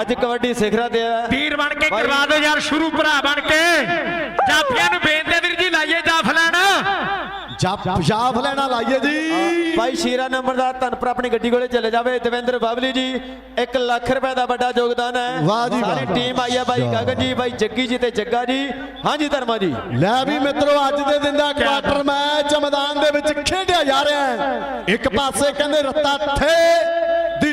ਅੱਜ ਕਬੱਡੀ ਸਿਖਰਾਂ ਤੇ ਆ। ਵੀਰ ਬਣ ਕੇ ਕਰਵਾ ਦਿਓ ਯਾਰ ਸ਼ੁਰੂ ਭਰਾ ਬਣ ਕੇ। ਜਾਫੀਆਂ ਨੂੰ ਬੇਨਤੀ ਵੀਰ ਜੀ ਲਾਈਏ ਜਾਫ ਲੈਣ। ਜਪ ਜਾਫ ਲੈਣਾ ਲਾਈਏ ਜੀ। ਭਾਈ ਸ਼ੀਰਾ ਨੰਬਰਦਾਰ ਧਨਪੁਰ ਆਪਣੀ ਗੱਡੀ ਕੋਲੇ ਚਲੇ ਜਾਵੇ। ਦਵਿੰਦਰ ਬਾਬਲੀ ਜੀ 1 ਲੱਖ ਰੁਪਏ ਦਾ ਵੱਡਾ ਯੋਗਦਾਨ ਹੈ। ਵਾਹ ਜੀ ਵਾਹ। ਸਾਰੀ ਟੀਮ ਆਈ ਹੈ ਭਾਈ ਗਗਨ ਜੀ ਭਾਈ ਜੱਗੀ ਜੀ ਤੇ ਜੱਗਾ ਜੀ। ਹਾਂਜੀ ਧਰਮਾ ਜੀ। ਲੈ ਵੀ ਮਿੱਤਰੋ ਅੱਜ ਦੇ ਦਿਨ ਦਾ ਕੁਆਟਰ ਮੈਚ ਮੈਦਾਨ ਦੇ ਵਿੱਚ ਖੇਡਿਆ ਜਾ ਰਿਹਾ ਹੈ। ਇੱਕ ਪਾਸੇ ਕਹਿੰਦੇ ਰੱਤਾ ਥੇ ਦੀ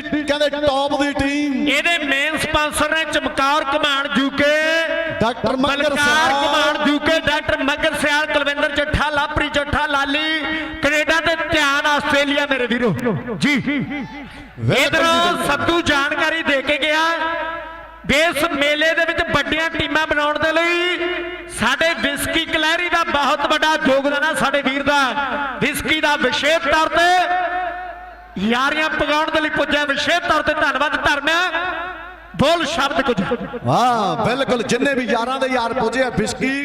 ਕਹਿੰਦੇ ਟੌਪ ਦੀ ਟੀਮ ਇਹਦੇ ਮੇਨ ਸਪਾਂਸਰ ਨੇ ਚਮਕੌਰ ਕਮਾਨ ਜੂਕੇ ਡਾਕਟਰ ਮੱਗਰ ਸਾਹਿਬ ਕਮਾਨ ਜੂਕੇ ਡਾਕਟਰ ਮੱਗਰ ਸਿਆਲ ਕੁਲਵਿੰਦਰ ਚੱਠਾ ਲਾਪਰੀ ਚੱਠਾ ਲਾਲੀ ਕੈਨੇਡਾ ਤੇ ਧਿਆਨ ਆਸਟ੍ਰੇਲੀਆ ਮੇਰੇ ਵੀਰੋ। ਜੀ। ਇਧਰੋਂ ਸੱਤੂ ਜਾਣਕਾਰੀ ਦੇ ਕੇ ਗਿਆ। ਇਸ ਮੇਲੇ ਦੇ ਵਿੱਚ ਵੱਡੀਆਂ ਟੀਮਾਂ ਬਣਾਉਣ ਦੇ ਲਈ ਸਾਡੇ ਵਿਸਕੀ ਕਲੈਰੀ ਦਾ ਬਹੁਤ ਵੱਡਾ ਯੋਗਦਾਨ ਹੈ ਸਾਡੇ ਵੀਰ ਦਾ। ਵਿਸਕੀ ਦਾ ਵਿਸ਼ੇਸ਼ ਤੌਰ ਤੇ ਯਾਰੀਆਂ ਪਗਾਉਣ ਦੇ ਲਈ ਪੁੱਜਿਆ, ਵਿਸ਼ੇਸ਼ ਤੌਰ ਤੇ ਧੰਨਵਾਦ ਧਰਮਿਆ ਬੋਲ ਸ਼ਬਦ ਕੁਝ। ਵਾਹ, ਬਿਲਕੁਲ, ਜਿੰਨੇ ਵੀ ਯਾਰਾਂ ਦੇ ਯਾਰ ਪੁੱਜੇ ਆ, ਬਿਸਕੀ,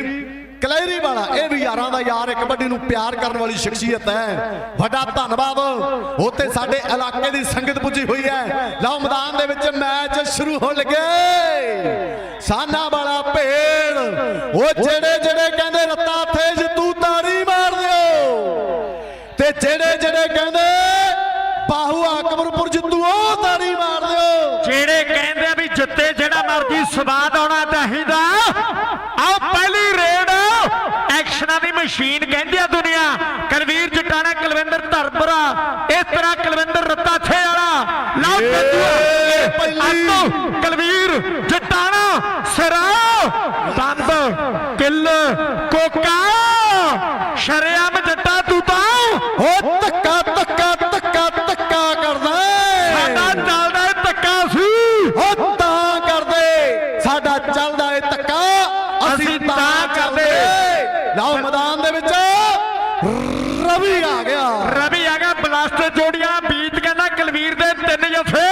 ਕਲੈਰੀ ਵਾਲਾ, ਇਹ ਵੀ ਯਾਰਾਂ ਦਾ ਯਾਰ ਕਬੱਡੀ ਨੂੰ ਪਿਆਰ ਕਰਨ ਵਾਲੀ ਸ਼ਖਸੀਅਤ ਹੈ। ਵੱਡਾ ਧੰਨਵਾਦ ਉੱਤੇ ਸਾਡੇ ਇਲਾਕੇ ਦੀ ਸੰਗਤ ਪੁੱਜੀ ਹੋਈ ਹੈ। ਲਓ, ਮੈਦਾਨ ਦੇ ਵਿੱਚ ਮੈਚ ਸ਼ੁਰੂ ਹੋਣ ਲੱਗੇ। ਸਾਨਾ ਵਾਲਾ ਭੇੜ ਉਹ ਜਿਹੜੇ ਜਿਹੜੇ ਕਹਿੰਦੇ ਰੱਤਾ ਥੇ ਤੂੰ ਤਾੜੀ ਮਾਰ ਦਿਓ। ਤੇ ਜਿਹੜੇ ਜਿਹੜੇ ਕਹਿੰਦੇ ਉਹ ਤਾੜੀ ਮਾਰ ਦਿਓ। ਜਿਹੜੇ ਕਹਿੰਦੇ ਆ ਵੀ ਜਿੱਤੇ ਜਿਹੜਾ ਮਰਜ਼ੀ ਸਵਾਦ ਆਉਣਾ ਚਾਹੀਦਾ ਆਓ ਪਹਿਲੀ ਰੇਡ। ਐਕਸ਼ਨਾਂ ਦੀ ਮਸ਼ੀਨ ਕਹਿੰਦੀ ਆ ਦੁਨੀਆ। ਕਲਵੀਰ ਜਟਾਣਾ ਕੁਲਵਿੰਦਰ ਧਰਮਪੁਰਾ ਇਸ ਤਰ੍ਹਾਂ ਕੁਲਵਿੰਦਰ ਰੱਤਾ ਥੇ ਵਾਲਾ। ਲਓ ਏ, ਪਹਿਲੀ। ਕਲਵੀਰ ਜਟਾਣਾ ਸਿਰਾ ਬੰਦ ਕਿੱਲ ਕੋਕਾ ਸ਼ਰਿਆਮ ਜੱਟਾ ਤੂੰ ਤਾਂ ਉਹ ਧੱਕਾ ਧੱਕਾ ਧੱਕਾ ਧੱਕਾ ਕਰਦਾ ਏ। ਸਾਡਾ ਚੱਲਦਾ ਏ ਧੱਕਾ ਸੀ ਉਹ ਤਾਂ ਕਰਦੇ ਸਾਡਾ ਚੱਲਦਾ ਏ ਧੱਕਾ ਅਸੀਂ ਅਸੀਂ ਤਾਂ ਤਾਂ ਕਰਦੇ ਲਓ ਮੈਦਾਨ ਦੇ ਵਿੱਚ ਰਵੀ ਆ ਗਿਆ ਰਵੀ ਆ ਗਿਆ ਬਲਾਸਟਰ ਜੋੜੀਆਂ ਬੀਤ ਕਹਿੰਦਾ ਕਲਵੀਰ ਦੇ ਤਿੰਨ ਜਫੇ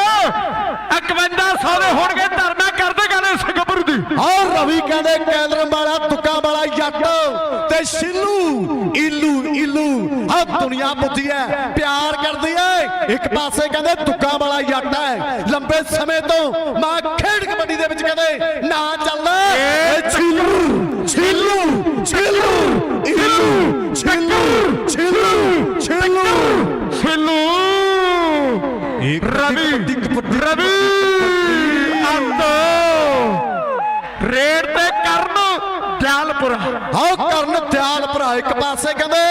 5100 ਦੇ ਹੋਣਗੇ ਧਰਨਾ ਕਰਦੇ ਗੱਲ ਇਸ ਗੱਭਰੂ ਦੀ ਔਰ ਰਵੀ ਕਹਿੰਦੇ ਕੈਲਰਮ ਵਾਲਾ ਤੁੱਕਾ ਵਾਲਾ ਜੱਟ ਤੇ ਸ਼ਿੱਲੂ ਇਲੂ ਇਲੂ। ਆ ਦੁਨੀਆ ਪੁੱਜੀ ਐ ਪਿਆਰ ਕਰਦੀ ਐ। ਇੱਕ ਪਾਸੇ ਕਹਿੰਦੇ ਤੁੱਕਾ ਵਾਲਾ ਜੱਟ ਐ। ਲੰਬੇ ਸਮੇਂ ਤੋਂ ਮਾਂ ਖੇਡ ਕਬੱਡੀ ਦੇ ਵਿੱਚ ਕਹਿੰਦੇ ਨਾ ਚੱਲਦਾ ਏ ਛਿੱਲੂ ਛਿੱਲੂ ਛਿੱਲੂ ਇਲੂ ਛਿੱਲੂ ਛਿੱਲੂ ਛਿੱਲੂ ਇੱਕ ਰਵੀ ਰਵੀ। ਦਿਆਲਪੁਰਾ। ਆਓ ਕਰਨ ਦਿਆਲ ਭਰਾ ਇੱਕ ਪਾਸੇ ਕਹਿੰਦੇ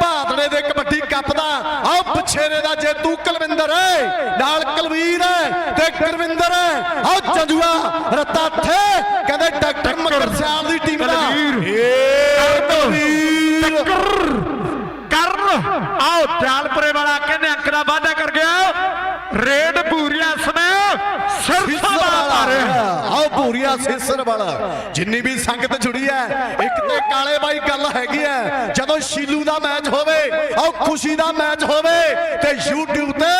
ਭਾਦੜੇ ਦੇ ਕਬੱਡੀ ਕੱਪ ਦਾ ਆਓ ਪਛੇਰੇ ਦਾ ਜੇਤੂ ਕੁਲਵਿੰਦਰ ਹੈ ਨਾਲ ਕੁਲਵੀਰ ਹੈ ਤੇ ਗੁਰਵਿੰਦਰ ਹੈ ਆਓ ਜੰਜੂਆ ਰੱਤਾ ਥੇ ਕਹਿੰਦੇ ਡਾਕਟਰ ਮਗਰ ਸਿਆਲ ਦੀ ਟੀਮ ਦਾ। ਕੁਲਵੀਰ। ਕਰਨ। ਆਓ ਦਿਆਲਪੁਰੇ ਵਾਲਾ ਕਹਿੰਦੇ ਅੰਕ ਦਾ ਵਾਅਦਾ ਕਰ ਗਿਆ। ਰੇਡ ਭੂਰੀਆ ਸਮੇਂ। ਵਾਲਾ ਪਾ ਰਿਹਾ ਆਓ ਭੂਰੀਆ ਸੇਸਰ ਵਾਲਾ। ਜਿੰਨੀ ਵੀ ਸੰਗਤ ਜੁੜੀ ਹੈ ਇੱਕ ਤੇ ਕਾਲੇ ਬਾਈ ਗੱਲ ਹੈਗੀ ਹੈ ਜਦੋਂ ਸ਼ੀਲੂ ਦਾ ਮੈਚ ਹੋਵੇ ਆਓ ਖੁਸ਼ੀ ਦਾ ਮੈਚ ਹੋਵੇ ਤੇ YouTube ਤੇ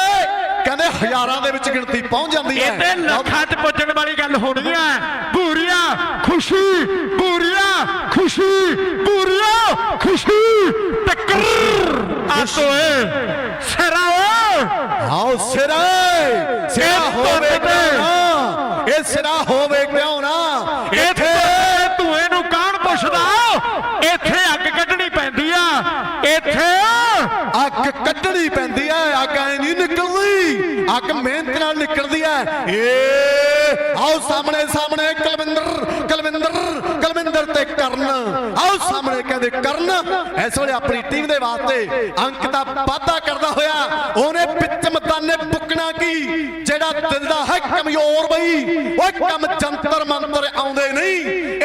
ਕਹਿੰਦੇ ਹਜ਼ਾਰਾਂ ਦੇ ਵਿੱਚ ਗਿਣਤੀ ਪਹੁੰਚ ਜਾਂਦੀ ਹੈ। ਇਹਦੇ ਲੱਖਾਂ 'ਚ ਪੁੱਜਣ ਵਾਲੀ ਗੱਲ ਹੋਣੀ ਹੈ। ਭੂਰੀਆ ਖੁਸ਼ੀ ਭੂਰੀਆ ਖੁਸ਼ੀ ਭੂਰੀਆ ਖੁਸ਼ੀ ਟੱਕਰ। ਆਸੋਏ ਸਿਰਾ ਆਓ ਸਿਰਾ ਨਾ ਹੋਵੇ ਕਿਉਂ ਨਾ? ਇੱਥੇ ਧੂਏ ਨੂੰ ਕੌਣ ਪੁੱਛਦਾ, ਇੱਥੇ ਅੱਗ ਕੱਢਣੀ ਪੈਂਦੀ ਆ। ਇੱਥੇ ਅੱਗ ਕੱਢਣੀ ਪੈਂਦੀ ਹੈ ਅੱਗ ਐ ਨਹੀਂ ਨਿਕਲਦੀ। ਅੱਗ ਮਿਹਨਤ ਨਾਲ ਨਿਕਲਦੀ ਹੈ ਏ, ਆਓ ਸਾਹਮਣੇ ਸਾਹਮਣੇ ਕੁਲਵਿੰਦਰ ਕੁਲਵਿੰਦਰ ਕੁਲਵਿੰਦਰ ਤੇ ਕਰਨ। ਆਓ ਸਾਹਮਣੇ ਕਹਿੰਦੇ, ਕਰਨ, ਇਸ ਵੇਲੇ ਆਪਣੀ ਟੀਮ ਦੇ ਵਾਸਤੇ ਅੰਕ ਦਾ ਵਾਧਾ ਕਰਦਾ ਹੋਇਆ। ਉਹਨੇ ਪਿੱਚ ਮਤਾਨੇ ਬੁੱਕਣਾ ਕੀ? ਜਿਹੜਾ ਦਿਲ ਦਾ ਹੈ ਕਮਜ਼ੋਰ ਬਈ, ਓਏ ਕੰਮ ਜੰਤਰ ਮੰਤਰ ਆਉਂਦੇ ਨਹੀਂ।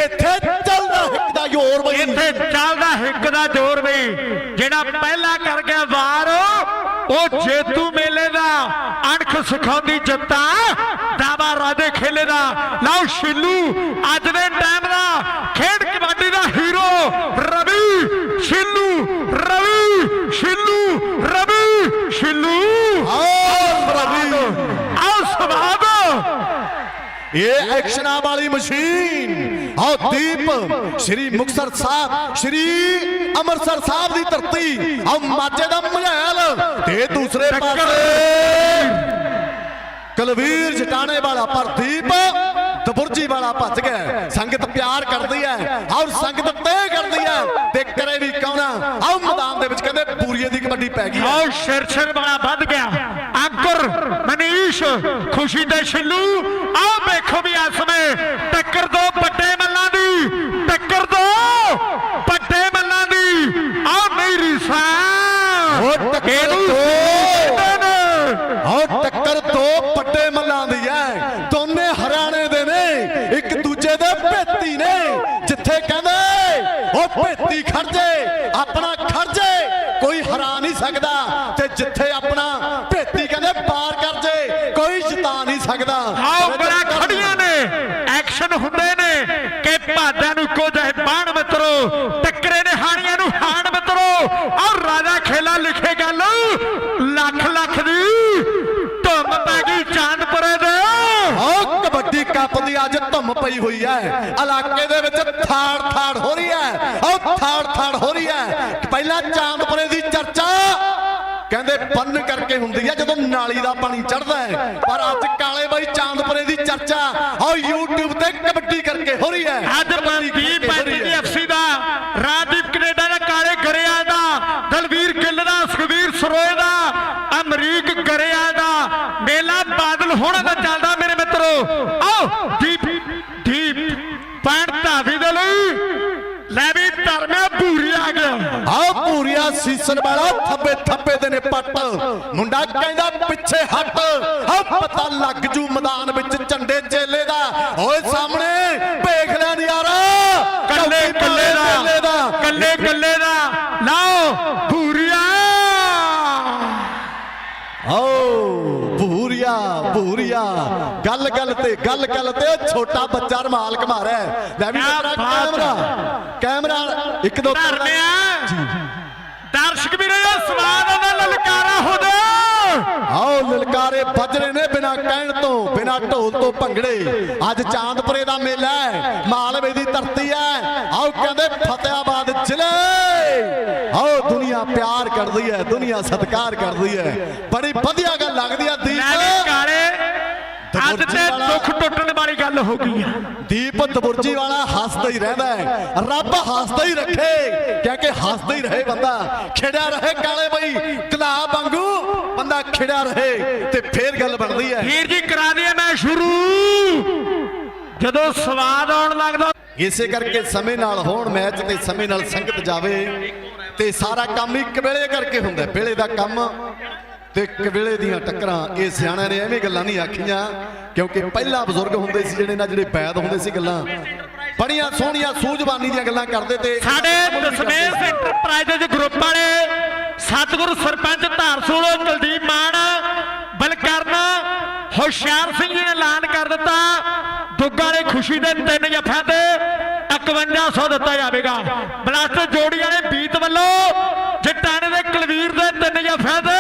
ਇੱਥੇ ਚੱਲਦਾ ਹਿੱਕ ਦਾ ਜ਼ੋਰ ਬਈ। ਇੱਥੇ ਚੱਲਦਾ ਹਿੱਕ ਦਾ ਜ਼ੋਰ ਵੀ ਜਿਹੜਾ ਪਹਿਲਾ ਕਰ ਗਿਆ ਵਾਰ, ਉਹ ਜੇਤੂ ਮੇਲੇ ਦਾ ਅਣਖ ਸਿਖਾਉਂਦੀ ਜੱਤਾ ਦਾਵਾ ਰਾਜੇ ਖੇਲੇ ਦਾ। ਲਓ ਸ਼ਿੱਲੂ, ਅੱਜ ਦੇ ਟਾਈਮ ਦਾ ਖੇਡ ਕਬੱਡੀ ਦਾ ਹੀਰੋ ਰਵੀ ਸ਼ਿੱਲੂ ਰਵੀ ਸ਼ਿੱਲੂ ਰਵੀ ਸ਼ਿੱਲੂ ਆਓ ਰਵੀ ਆਓ ਸਵਾਦ ਇਹ ਐਕਸ਼ਨਾਂ ਵਾਲੀ ਮਸ਼ੀਨ। ਆਓ ਦੀਪ ਸ਼੍ਰੀ ਮੁਕਤਸਰ ਸਾਹਿਬ ਸ਼੍ਰੀ ਅੰਮ੍ਰਿਤਸਰ ਸਾਹਿਬ ਦੀ ਧਰਤੀ। ਆਓ ਮਾਝੇ ਦਾ ਮਝੈਲ ਤੇ ਦੂਸਰੇ ਪਾਸੇ। ਕਲਵੀਰ ਜਟਾਣੇ ਵਾਲਾ ਪਰ ਦੀਪ ਵਾਲਾ ਭੱਜ ਗਿਆ ਸੰਗਤ ਪਿਆਰ ਕਰਦੀ ਹੈ। ਔਰ ਸੰਗਤ ਤੈਅ ਕਰਦੀ ਹੈ। ਤੇ ਕਰੇ ਵੀ ਕੌਣਾ ਆਓ ਮੈਦਾਨ ਦੇ ਵਿੱਚ ਕਹਿੰਦੇ ਪੂਰੀਏ ਦੀ ਕਬੱਡੀ ਪੈ ਗਈ ਹੈ। ਆਓ ਸ਼ਿਰ ਵਾਲਾ ਵੱਧ ਗਿਆ। ਆਗਰ ਮਨੀਸ਼, ਖੁਸ਼ੀ ਦੇ ਛਿੱਲੂ ਆਓ ਵੇਖੋ ਵੀ ਇਸ ਸਮੇਂ ਟੱਕਰ ਦੋ ਵੱਡੇ ਮੱਲਾਂ ਦੀ ਟੱਕਰ ਦੋ ਵੱਡੇ ਮੱਲਾਂ ਦੀ ਆਓ ਨਹੀਂ ਰੀਸਾ ਉਹ ਟੱਕਰ ਇਹਨੂੰ ਦੋ। ਕਹਿੰਦੇ ਨੇ। ਆਓ ਟੱਕਰ ਦੋ ਵੱਡੇ ਮੱਲਾਂ ਦੀ ਹੈ ਦੋਨੇ ਹਰਿਆਣੇ ਦੇ ਨੇ ਇੱਕ ਦੂਜੇ ਦੇ ਭੇਤੀ ਨੇ ਜਿੱਥੇ ਕਹਿੰਦੇ ਉਹ ਭੇਤੀ ਖੜ ਜੇ ਆਪਣਾ ਖੜ ਜੇ ਕੋਈ ਹਰਾ ਨਹੀਂ ਸਕਦਾ ਤੇ ਜਿੱਥੇ ਆਪਣਾ ਭੇਤੀ ਕਹਿੰਦੇ ਪਾਰ ਕਰ ਜੇ ਕੋਈ ਜਿਤਾ ਨਹੀਂ ਸਕਦਾ। ਆਓ ਬੜਾ ਖੜੀਆਂ ਨੇ। ਐਕਸ਼ਨ ਹੁੰਦੇ ਨੇ ਕਿ ਭਾਦਾਂ ਨੂੰ ਕੋ ਜਾਏ ਬਾਣ ਮਿੱਤਰੋ ਟੱਕਰੇ ਨੇ ਹਾਣੀਆਂ ਨੂੰ ਹਾਣ ਮਿੱਤਰੋ। ਆਓ ਰਾਜਾ ਖੇਲਾ ਲਿਖੇ ਗੱਲ ਲੱਖ ਲੱਖ ਦੀ ਧੁੰਮ ਪੈ ਗਈ ਚਾਂਦਪੁਰੇ ਦੇ। ਆਹ ਕਬੱਡੀ ਕੱਪ ਦੀ ਅੱਜ ਧੁੰਮ ਪਈ ਹੋਈ ਹੈ। ਇਲਾਕੇ ਦੇ ਵਿੱਚ ਥਾੜ ਥਾੜ ਹੋ ਰਹੀ ਹੈ। ਆਹ ਥਾੜ ਥਾੜ ਹੋ ਰਹੀ ਹੈ। ਪਹਿਲਾਂ ਚਾਂਦਪੁਰੇ ਦੀ ਚਰਚਾ ਕਹਿੰਦੇ ਬੰਨ ਕਰਕੇ ਹੁੰਦੀ ਹੈ ਜਦੋਂ ਨਾਲੀ ਦਾ ਪਾਣੀ ਚੜਦਾ ਹੈ। ਪਰ ਅੱਜ ਕਾਲੇ ਬਾਈ ਚਾਂਦਪੁਰੇ ਦੀ ਚਰਚਾ ਆਹ YouTube ਤੇ ਕਬੱਡੀ ਕਰਕੇ ਹੋ ਰਹੀ ਹੈ। ਅੱਜ ਮਨਦੀਪ ਪੈਂਦੀ ਦੀ ਐਫਸੀ ਦਾ ਰਾਜਦੀਪ ਕੈਨੇਡਾ ਦਾ ਕਾਲੇ ਗਰੇਆ ਦਾ ਦਲਵੀਰ ਗਿੱਲ ਦਾ ਸੁਖਵੀਰ ਸਰੋਏ ਦਾ ਅਮਰੀਕ ਗਰੇਆ ਦਾ ਮੇਲਾ ਬਾਦਲ ਹੋਣਾ ਦਾ ਚੱਲਦਾ ਮੇਰੇ ਮਿੱਤਰੋ। ਆਓ ਦੀਪ ਦੀਪ ਪੈਣ ਧਾਵੀ ਦੇ ਲਈ ਲੈ ਵੀ ਧਰਮਿਆ ਪੂਰੀ ਆ ਗਿਆ ਪੂਰੀਆ ਸੀਸਨ ਵਾਲਾ ਥੱਬੇ ਥੱਬੇ ਦੇ ਨੇ ਪੱਟ। ਮੁੰਡਾ ਕਹਿੰਦਾ ਪਿੱਛੇ ਹਟ। ਆਹ ਪਤਾ ਲੱਗ ਜੂ ਮੈਦਾਨ ਵਿੱਚ ਝੰਡੇ ਚੇਲੇ ਦਾ। ਓਏ ਸਾਹਮਣੇ ਵੇਖ ਲੈ ਨਿਆਰਾ ਕੱਲੇ ਕੱਲੇ ਦਾ। ਕੱਲੇ ਕੱਲੇ ਦਾ। ਲਾਓ ਪੂਰੀਆ ਆਓ ਭੂਰੀਆ ਭੂਰੀਆ। ਗੱਲ ਗੱਲ ਤੇ ਗੱਲ ਗੱਲ ਤੇ ਛੋਟਾ ਬੱਚਾ ਰਮਾਲ ਘਮਾ ਰਿਹਾ ਹੈ। ਲੈ ਵੀ ਕੈਮਰਾ ਕੈਮਰਾ ਇੱਕ ਦੋ ਧਰਮਿਆ ਦਰਸ਼ਕ ਵੀਰੋ ਸਵਾਦ ਦਾ ਲਲਕਾਰਾ ਹੋ ਜਾ ਆਓ ਲਲਕਾਰੇ ਵੱਜ ਰਹੇ ਨੇ ਬਿਨਾ ਕਹਿਣ ਤੋਂ ਬਿਨਾ ਢੋਲ ਤੋਂ ਭੰਗੜੇ। ਅੱਜ ਚਾਂਦਪੁਰੇ ਦਾ ਮੇਲਾ ਹੈ ਮਾਲਵੇ ਦੀ ਧਰਤੀ ਹੈ। ਆਓ ਕਹਿੰਦੇ ਫਤਿਆਬਾਦ ਜ਼ਿਲ੍ਹੇ। ਆਓ ਦੁਨੀਆ ਪਿਆਰ ਕਰਦੀ ਹੈ ਦੁਨੀਆ ਸਤਿਕਾਰ ਕਰਦੀ ਹੈ। ਬੜੀ ਵਧੀਆ ਗੱਲ ਲੱਗਦੀ ਹੈ ਦੀਪ। ਅੱਜ ਤੇ ਦੁੱਖ ਟੁੱਟਣ ਵਾਲੀ ਗੱਲ ਹੋ ਗਈ ਆ ਦੀਪ ਦਬੁਰਜੀ ਵਾਲਾ ਹੱਸਦਾ ਹੀ ਰਹਿੰਦਾ ਹੈ। ਰੱਬ ਹੱਸਦਾ ਹੀ ਰੱਖੇ। ਕਿਉਂਕਿ ਹੱਸਦਾ ਹੀ ਰਹੇ ਬੰਦਾ। ਖਿੜਿਆ ਰਹੇ ਕਾਲੇ ਬਈ। ਗੁਲਾਬ ਵਾਂਗੂ ਬੰਦਾ ਖਿੜਿਆ ਰਹੇ ਤੇ ਫੇਰ ਗੱਲ ਬਣਦੀ ਹੈ। ਵੀਰ ਜੀ ਕਰਾ ਦਈਏ ਮੈਂ ਸ਼ੁਰੂ। ਜਦੋਂ ਸਵਾਦ ਆਉਣ ਲੱਗਦਾ ਇਸੇ ਕਰਕੇ ਸਮੇਂ ਨਾਲ ਹੋਣ ਮੈਚ ਤੇ ਸਮੇਂ ਨਾਲ ਸੰਗਤ ਜਾਵੇ ਤੇ ਸਾਰਾ ਕੰਮ ਇੱਕ ਵੇਲੇ ਕਰਕੇ ਹੁੰਦਾ ਹੈ। ਵੇਲੇ ਦਾ ਕੰਮ ਤੇ ਇੱਕ ਵੇਲੇ ਦੀਆਂ ਟੱਕਰਾਂ। ਇਹ ਸਿਆਣਿਆਂ ਨੇ ਐਵੇਂ ਗੱਲਾਂ ਨਹੀਂ ਆਖੀਆਂ ਕਿਉਂਕਿ ਪਹਿਲਾਂ ਬਜ਼ੁਰਗ ਹੁੰਦੇ ਸੀ ਜਿਹੜੇ ਨਾ ਜਿਹੜੇ ਬੈਦ ਹੁੰਦੇ ਸੀ ਗੱਲਾਂ। ਬੜੀਆਂ ਸੋਹਣੀਆਂ ਸੂਝਵਾਨੀ ਦੀਆਂ ਗੱਲਾਂ ਕਰਦੇ ਤੇ ਸਾਡੇ ਦਸਮੇਸ਼ ਇੰਟਰਪ੍ਰਾਈਜ਼ਜ਼ ਗਰੁੱਪ ਵਾਲੇ ਸਤਿਗੁਰੂ ਸਰਪੰਚ ਧਾਰਸੂਲ ਕੁਲਦੀਪ ਮਾਨ ਬਲਕਰਨ ਹੁਸ਼ਿਆਰ ਸਿੰਘ ਜੀ ਨੇ ਐਲਾਨ ਕਰ ਦਿੱਤਾ। ਦੁੱਗਾ ਦੇ ਖੁਸ਼ੀ ਦੇ ਤਿੰਨ ਜੱਫਿਆਂ ਤੇ 5100 ਦਿੱਤਾ ਜਾਵੇਗਾ। ਬਲਾਸਟਰ ਜੋੜੀ ਵਾਲੇ ਬੀਤ ਵੱਲੋਂ ਜਟਾਣੇ ਦੇ ਕੁਲਵੀਰ ਦੇ ਤਿੰਨ ਜੱਫਿਆਂ ਤੇ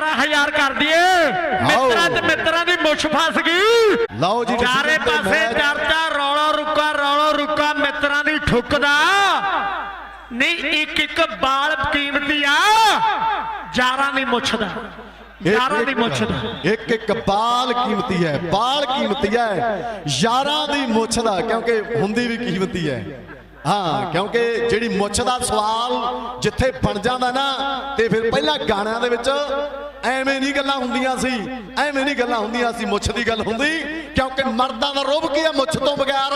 11000 ਕਰ ਦਈਏ। ਮਿੱਤਰਾਂ ਤੇ ਮਿੱਤਰਾਂ ਦੀ ਮੁੱਛ ਫਸ ਗਈ। ਲਓ ਜੀ ਚਾਰੇ ਪਾਸੇ। ਚਰਚਾ ਰੌਲਾ ਰੁਕਾ ਰੌਲਾ ਰੁਕਾ ਮਿੱਤਰਾਂ ਦੀ ਠੁੱਕਦਾ। ਨਹੀਂ ਇੱਕ ਇੱਕ ਬਾਲ ਕੀਮਤੀ ਆ। ਜਾਰਾਂ ਦੀ ਮੁੱਛ ਦਾ। ਯਾਰਾਂ ਦੀ ਮੁੱਛ ਦਾ। ਇੱਕ ਇੱਕ ਬਾਲ ਕੀਮਤੀ ਹੈ। ਬਾਲ ਕੀਮਤੀ ਹੈ। ਯਾਰਾਂ ਦੀ ਮੁੱਛ ਦਾ ਕਿਉਂਕਿ ਹੁੰਦੀ ਵੀ ਕੀਮਤੀ ਹੈ। ਹਾਂ ਕਿਉਂਕਿ ਜਿਹੜੀ ਮੁੱਛ ਦਾ ਸਵਾਲ ਜਿੱਥੇ ਬਣ ਜਾਂਦਾ ਨਾ ਤੇ ਫਿਰ ਪਹਿਲਾਂ ਗਾਣਿਆਂ ਦੇ ਵਿੱਚ ਐਵੇਂ ਨਹੀਂ ਗੱਲਾਂ ਹੁੰਦੀਆਂ ਸੀ। ਐਵੇਂ ਨਹੀਂ ਗੱਲਾਂ ਹੁੰਦੀਆਂ ਸੀ, ਮੁੱਛ ਦੀ ਗੱਲ ਹੁੰਦੀ। ਕਿਉਂਕਿ ਮਰਦਾਂ ਦਾ ਰੋਬ ਕੀ ਹੈ ਮੁੱਛ ਤੋਂ ਬਗੈਰ?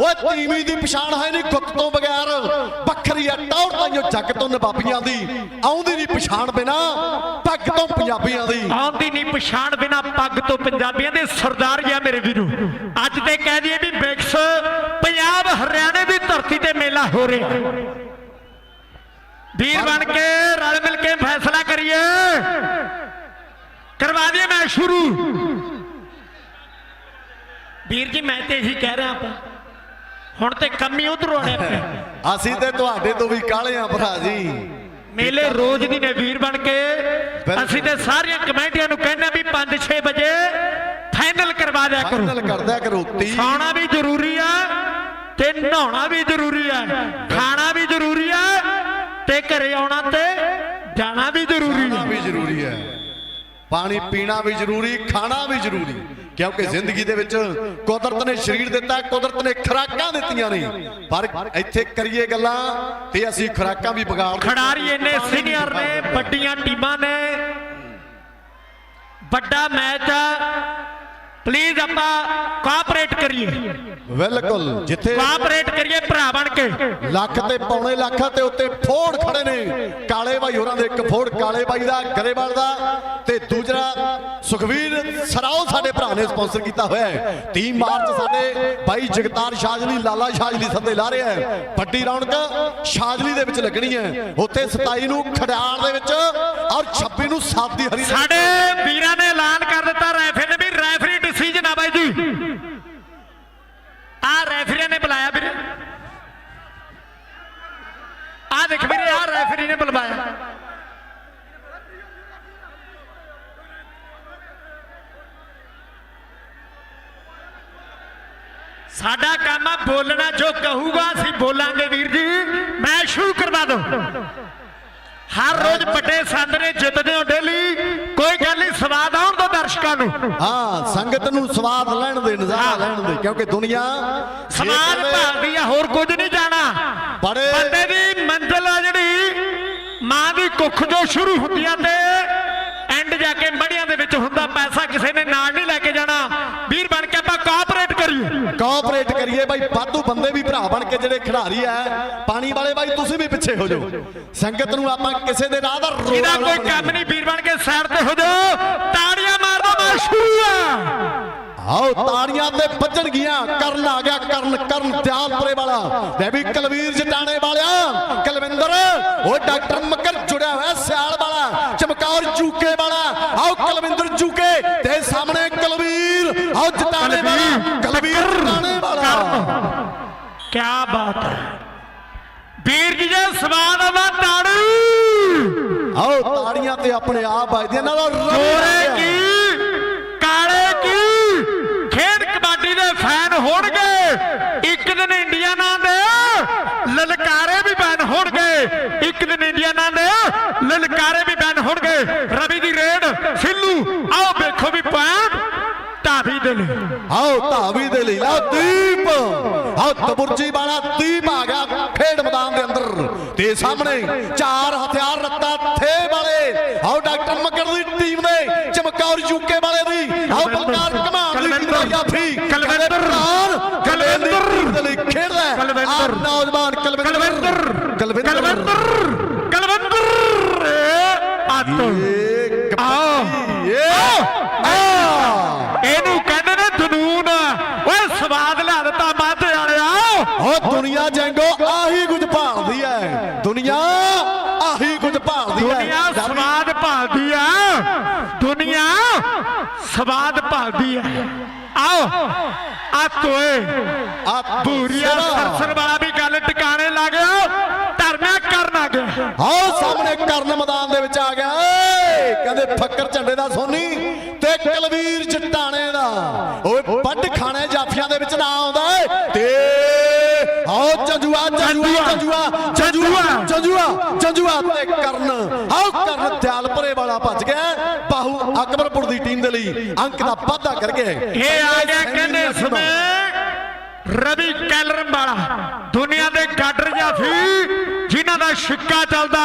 ਓਏ ਤੀਵੀਂ ਦੀ ਪਛਾਣ ਹੈ ਨਹੀਂ ਗੁੱਤ ਤੋਂ ਬਗੈਰ। ਵੱਖਰੀ ਹੈ ਟੌਰ ਤਾਈਓ ਜੱਗ ਤੋਂ ਨਵਾਬੀਆਂ ਦੀ। ਆਉਂਦੀ ਨਹੀਂ ਪਛਾਣ ਬਿਨਾ ਪੱਗ ਤੋਂ ਪੰਜਾਬੀਆਂ ਦੀ। ਆਉਂਦੀ ਨਹੀਂ ਪਛਾਣ ਬਿਨਾ ਪੱਗ ਤੋਂ ਪੰਜਾਬੀਆਂ ਦੇ ਸਰਦਾਰ ਆ ਮੇਰੇ ਵੀਰੋ। ਅੱਜ ਤੇ ਕਹਿ ਦਈਏ ਵੀ ਬਿਕਸ ਪੰਜਾਬ ਹਰਿਆਣੇ ਦੀ ਧਰਤੀ ਤੇ ਮੇਲਾ ਹੋ ਰਿਹਾ। ਵੀਰ ਬਣ ਕੇ ਰਲ ਮਿਲ ਕੇ ਫੈਸਲਾ ਕਰੀਏ। ਕਰਵਾ ਦਈਏ ਮੈਂ ਸ਼ੁਰੂ। ਵੀਰ ਜੀ ਮੈਂ ਤੇ ਇਹੀ ਕਹਿ ਰਿਹਾ ਆਪਾਂ। ਹੁਣ ਤੇ ਕੰਮੀ ਉਧਰੋਂ ਆਣੇ ਪਿਆ ਅਸੀਂ ਤੇ ਤੁਹਾਡੇ ਤੋਂ ਵੀ ਕਾਲੇ ਆ ਭਰਾ ਜੀ। ਮੇਲੇ ਰੋਜ਼ ਦੀ ਨੇ ਵੀਰ ਬਣ ਕੇ। ਅਸੀਂ ਤੇ ਸਾਰੀਆਂ ਕਮੇਟੀਆਂ ਨੂੰ ਕਹਿੰਦੇ ਵੀ 5-6 ਵਜੇ ਫਾਈਨਲ ਦਿਆ ਕਰੋ। ਫਾਈਨਲ ਕਰਦਿਆ ਕਰੋ 30 ਖਾਣਾ ਵੀ ਜ਼ਰੂਰੀ ਆ ਤੇ ਨਹਾਉਣਾ ਵੀ ਜ਼ਰੂਰੀ ਆ। ਖਾਣਾ ਵੀ ਜ਼ਰੂਰੀ ਆ ਤੇ ਘਰੇ ਆਉਣਾ ਤੇ ਜਾਣਾ ਵੀ ਜ਼ਰੂਰੀ ਆ ਵੀ ਜ਼ਰੂਰੀ ਹੈ। ਪਾਣੀ ਪੀਣਾ ਵੀ ਜ਼ਰੂਰੀ ਖਾਣਾ ਵੀ ਜ਼ਰੂਰੀ ਕਿਉਂਕਿ ਜ਼ਿੰਦਗੀ ਦੇ ਵਿੱਚ ਕੁਦਰਤ ਨੇ ਸਰੀਰ ਦਿੱਤਾ ਕੁਦਰਤ ਨੇ ਖੁਰਾਕਾਂ ਦਿੱਤੀਆਂ ਨੇ। ਪਰ ਇੱਥੇ ਕਰੀਏ ਗੱਲਾਂ ਤੇ ਅਸੀਂ ਖੁਰਾਕਾਂ ਵੀ ਵਿਗਾੜ ਖਿਡਾਰੀ ਇੰਨੇ ਸੀਨੀਅਰ ਨੇ ਵੱਡੀਆਂ ਟੀਮਾਂ ਨੇ। ਵੱਡਾ ਮੈਚ ਆ। ਪਲੀਜ਼ ਆਪਾਂ ਕੋਆਪਰੇਟ ਕਰੀਏ। ਬਿਲਕੁਲ ਜਿੱਥੇ ਕੋਆਪਰੇਟ ਕਰੀਏ ਭਰਾ ਬਣ ਕੇ। ਲੱਖ ਤੇ ਪੌਣੇ ਲੱਖ ਤੇ ਉੱਤੇ ਫੋੜ ਖੜੇ ਨੇ। ਕਾਲੇ ਬਾਈ ਹੋਰਾਂ ਦੇ ਇੱਕ ਫੋੜ ਕਾਲੇ ਬਾਈ ਦਾ ਗਰੇਵਾਲ ਦਾ ਤੇ ਦੂਜਾ ਸੁਖਵੀਰ ਸਰਾਓ ਸਾਡੇ ਭਰਾ ਨੇ ਸਪਾਂਸਰ ਕੀਤਾ ਹੋਇਆ ਹੈ। 30 ਮਾਰਚ ਸਾਡੇ ਬਾਈ ਜਗਤਾਰ ਸ਼ਾਜਲੀ ਲਾਲਾ ਸ਼ਾਜਲੀ ਸੱਦੇ ਲਾ ਰਿਹਾ ਹੈ। ਵੱਡੀ ਰੌਣਕ ਸ਼ਾਜਲੀ ਦੇ ਵਿੱਚ ਲੱਗਣੀ ਹੈ। ਉੱਥੇ 27 ਨੂੰ ਖੜਿਆਲ ਦੇ ਵਿੱਚ ਔਰ 26 ਨੂੰ ਸਾਦੀ ਹਰੀ ਸਾਡੇ ਵੀਰਾਂ ਨੇ ਐਲਾਨ ਕਰ ਦਿੱਤਾ ਰੈਫਰੀ ਨੇ ਵੀ ਰੈਫਰੀ ਸੀ ਆ ਬਾਈ ਜੀ। ਆ ਰੈਫਰੀ ਨੇ ਬੁਲਾਇਆ ਵੀਰੇ। ਆ ਦੇਖ ਵੀਰੇ ਆ ਰੈਫਰੀ ਨੇ ਬੁਲਵਾਇਆ। ਸਾਡਾ ਕੰਮ ਆ ਬੋਲਣਾ, ਜੋ ਕਹੂਗਾ ਅਸੀਂ ਬੋਲਾਂਗੇ ਵੀਰ ਜੀ। ਮੈਂ ਸ਼ੁਰੂ ਕਰਵਾ ਦੋ ਹਰ ਰੋਜ਼ ਵੱਡੇ ਸੰਦ ਨੇ ਜਿੱਤਦੇ ਹੋ ਡੇਲੀ। ਕੋਈ ਗੱਲ ਨਹੀਂ, ਸਵਾਦ ਦਰਸ਼ਕਾਂ ਨੂੰ। ਹਾਂ ਸੰਗਤ ਨੂੰ ਸਵਾਦ ਲੈਣ ਦੇ ਨਜ਼ਾਰਾ ਲੈਣ ਦੇ ਕਿਉਂਕਿ ਦੁਨੀਆ ਸਮਾਨ ਭਾਲਦੀ ਆ ਹੋਰ ਕੁਝ ਨਹੀਂ ਜਾਣਾ। ਬੜੇ- ਬੰਦੇ ਦੀ ਮੰਜ਼ਿਲ ਆ ਜਿਹੜੀ ਮਾਂ ਦੀ ਕੁੱਖ ਤੋਂ ਸ਼ੁਰੂ ਹੁੰਦੀ ਆ ਤੇ ਐਂਡ ਜਾ ਕੇ ਮੜੀਆਂ ਦੇ ਵਿੱਚ ਹੁੰਦਾ ਪੈਸਾ ਕਿਸੇ ਨੇ ਨਾਲ ਨਹੀਂ ਲੈ ਕੇ ਜਾਣਾ। ਵੀਰ ਬਣ ਕੇ ਆਪਾਂ ਕੋਆਪਰੇਟ ਕਰੀਏ। ਕੋਆਪਰੇਟ ਕਰੀਏ ਬਾਈ ਵਾਧੂ ਬੰਦੇ ਵੀ ਭਰਾ ਬਣ ਕੇ ਜਿਹੜੇ ਖਿਡਾਰੀ ਐ ਪਾਣੀ ਵਾਲੇ ਬਾਈ ਤੁਸੀਂ ਵੀ ਪਿੱਛੇ ਹੋ ਜਾਓ। ਸੰਗਤ ਨੂੰ ਆਪਾਂ ਕਿਸੇ ਦੇ ਰਾਹ ਦਾ ਇਹਦਾ ਕੋਈ। ਕੰਮ ਨਹੀਂ ਵੀਰ ਬਣ ਕੇ ਸਾਈਡ ਤੇ ਹੋ ਜਾਓ। ਤਾੜੀਆਂ ਮਾਰਦਾ ਮੈਂ ਸ਼ੁਰੂ ਆ ਆਓ ਤਾੜੀਆਂ ਤੇ ਵੱਜਣਗੀਆਂ ਕਰਨ ਆ ਗਿਆ ਕਰਨ ਕਰਨ ਦਿਆਲਪੁਰੇ ਵਾਲਾ। ਲੈ ਵੀ ਕਲਵੀਰ ਜਟਾਣੇ ਵਾਲਿਆ। ਕਲਵਿੰਦਰ ਉਹ ਡਾਕਟਰ ਮੱਕਰ ਜੁੜਿਆ ਹੋਇਆ ਸਿਆਲ ਵਾਲਾ ਚਮਕੌਰ ਜੂਕੇ ਵਾਲਾ। ਆਓ ਕਲਵਿੰਦਰ ਜੂਕੇ ਤੇ ਸਾਹਮਣੇ ਕਲਵੀਰ। ਆਓ ਜਟਾਣੇ ਵਾਲਾ ਕਲਵੀਰ ਜਟਾਣੇ ਵਾਲਾ। ਕਿਆ ਬਾਤ ਹੈ। ਵੀਰ ਜੀ ਜੇ ਸਵਾਦ ਆਵਾ ਤਾੜੀ। ਆਓ ਤਾੜੀਆਂ ਤੇ ਆਪਣੇ ਆਪ ਵੱਜਦੀਆਂ ਨਾਲੋਂ ਗੋਰੇ ਕੀ ਕਾਲੇ ਕੀ ਖੇਡ ਕਬੱਡੀ ਦੇ ਹੋਣਗੇ। ਇੱਕ ਦਿਨ ਇੰਡੀਆ ਨਾਂ ਦੇ, ਲਲਕਾਰੇ ਵੀ ਬੈਨ ਹੋਣਗੇ। ਇੱਕ ਦਿਨ ਇੰਡੀਆ ਨਾਂ ਦੇ, ਲਲਕਾਰੇ ਵੀ ਬੈਨ ਹੋਣਗੇ। ਰਵੀ ਦੀ ਰੇਡ, ਸਿੱਲੂ, ਆਓ ਵੇਖੋ ਵੀ ਪੁਆਇੰਟ ਢਾਬੀ ਦੇ ਲਈ। ਆਓ ਧਾਵੀ ਦੇ ਲਈ। ਲਓ ਦੀਪ, ਆਓ ਤਬੁਰਜੀ ਵਾਲਾ ਦੀਪ ਆ ਗਿਆ ਖੇਡ ਮੈਦਾਨ ਦੇ ਅੰਦਰ। ਤੇ ਸਾਹਮਣੇ ਚਾਰ ਹਥਿਆਰ ਰੱਤਾ ਥੇ ਵਾਲੇ। ਆਓ ਡਾਕਟਰ ਮੱਕੜ ਦੀ ਚਮਕੌਰ ਯੂਕੇ ਵਾਲੇ ਦੀ। ਆਓ ਬਲਕਾਰ ਕਮਾਨ ਦੀ ਜਾਫੀ ਕਲਵਿੰਦਰ, ਕਲਵਿੰਦਰ ਦੇ ਲਈ ਖੇਡਦਾ ਹੈ। ਕਲਵਿੰਦਰ, ਨੌਜਵਾਨ ਕਲਵਿੰਦਰ। ਕਲਵਿੰਦਰ ਕਲਵਿੰਦਰ ਆਤੋ ਏ ਆਓ ਏ ਆ ਇਹਨੂੰ ਕਹਿੰਦੇ ਨੇ ਜਨੂਨ ਓਏ ਸਵਾਦ ਲਿਆ ਦਿੱਤਾ ਮਾਝੇ ਵਾਲਿਆ ਉਹ ਦੁਨੀਆ ਜੰਗੋ ਆਹੀ ਕੁਝ ਭਾਲਦੀ ਹੈ ਦੁਨੀਆ ਆਹੀ ਕੁਝ ਭਾਲਦੀ ਹੈ ਦੁਨੀਆ ਸਵਾਦ ਭਾਲਦੀ ਆ ਦੁਨੀਆ ਸਵਾਦ ਭਾਲਦੀ ਆ ਆਓ ਆ ਤੋਏ ਆ ਬੂਰੀਆ ਸਰਸਰ ਵਾਲਾ ਵੀ ਗੱਲ ਟਿਕਾਣੇ ਲਾ ਗਿਆ। ਧਰਮਿਆ ਕਰਨ ਆ ਗਿਆ। ਆਓ ਸਾਹਮਣੇ ਕਰਨ ਮੈਦਾਨ ਦੇ ਵਿੱਚ ਆ ਗਿਆ। ਏ ਕਹਿੰਦੇ ਫੱਕਰ ਝੰਡੇ ਦਾ ਸੋਨੀ ਤੇ ਕਲਵੀਰ ਜਟਾਣੇ ਦਾ। ਆਓ ਜੰਜੂਆ ਜੰਜੂਆ ਜੰਜੂਆ ਜੰਜੂਆ। ਜੰਜੂਆ ਤੇ ਕਰਨ। ਆਓ ਕਰਨ ਦਿਆਲਪੁਰੇ ਵਾਲਾ ਭੱਜ ਗਿਆ ਬਾਹੂ ਅਕਬਰਪੁਰ ਦੀ ਟੀਮ ਦੇ ਲਈ ਅੰਕ ਦਾ ਵਾਧਾ ਕਰ ਗਿਆ ਇਹ ਆ ਗਿਆ ਕਹਿੰਦੇ ਸਮੇਂ ਰਵੀ ਕੈਲਰਮ ਵਾਲਾ। ਦੁਨੀਆ ਦੇ ਗਾਡਰ ਜਾਫੀ ਜਿਨ੍ਹਾਂ ਦਾ ਸਿੱਕਾ ਚੱਲਦਾ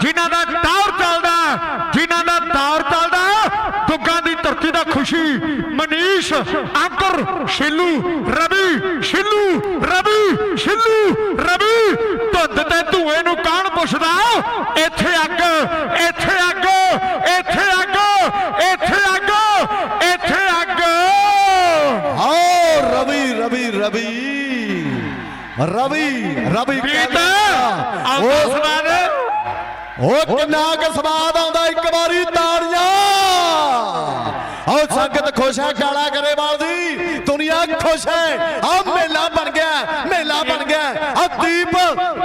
ਜਿਨ੍ਹਾਂ ਦਾ ਦੌਰ ਚੱਲਦਾ ਜਿਨ੍ਹਾਂ ਦਾ ਦੌਰ ਚੱਲਦਾ ਦੁੱਗਾਂ ਦੀ ਧਰਤੀ ਦਾ ਖੁਸ਼ੀ। ਮਨੀਸ਼ ਅੰਕਰ ਸ਼ਿੱਲੂ ਰਵੀ ਸ਼ਿੱਲੂ ਸ਼ਿੱਲੂ ਰਵੀ ਧੁੰਦ ਤੇ ਧੂਏ ਨੂੰ ਕੌਣ ਪੁੱਛਦਾ? ਇੱਥੇ ਅੱਗ ਇੱਥੇ ਅੱਗ ਇੱਥੇ ਅੱਗ ਇੱਥੇ ਅੱਗ ਇੱਥੇ ਅੱਗ। ਆਓ ਰਵੀ ਰਵੀ ਰਵੀ। ਰਵੀ ਰਵੀ ਕਹਿੰਦਾ, ਆਉਂਦਾ ਸਵਾਦ। ਉਹ ਕਿੰਨਾ ਕੁ ਸਵਾਦ ਆਉਂਦਾ ਇੱਕ ਵਾਰੀ ਤਾੜੀਆਂ। ਆਓ ਸੰਗਤ ਖੁਸ਼ ਹੈ ਕਾਲਾ ਗਰੇਵਾਲ ਦੀ ਦੁਨੀਆ ਖੁਸ਼ ਹੈ ਆ ਮੇਲਾ ਦੀਪ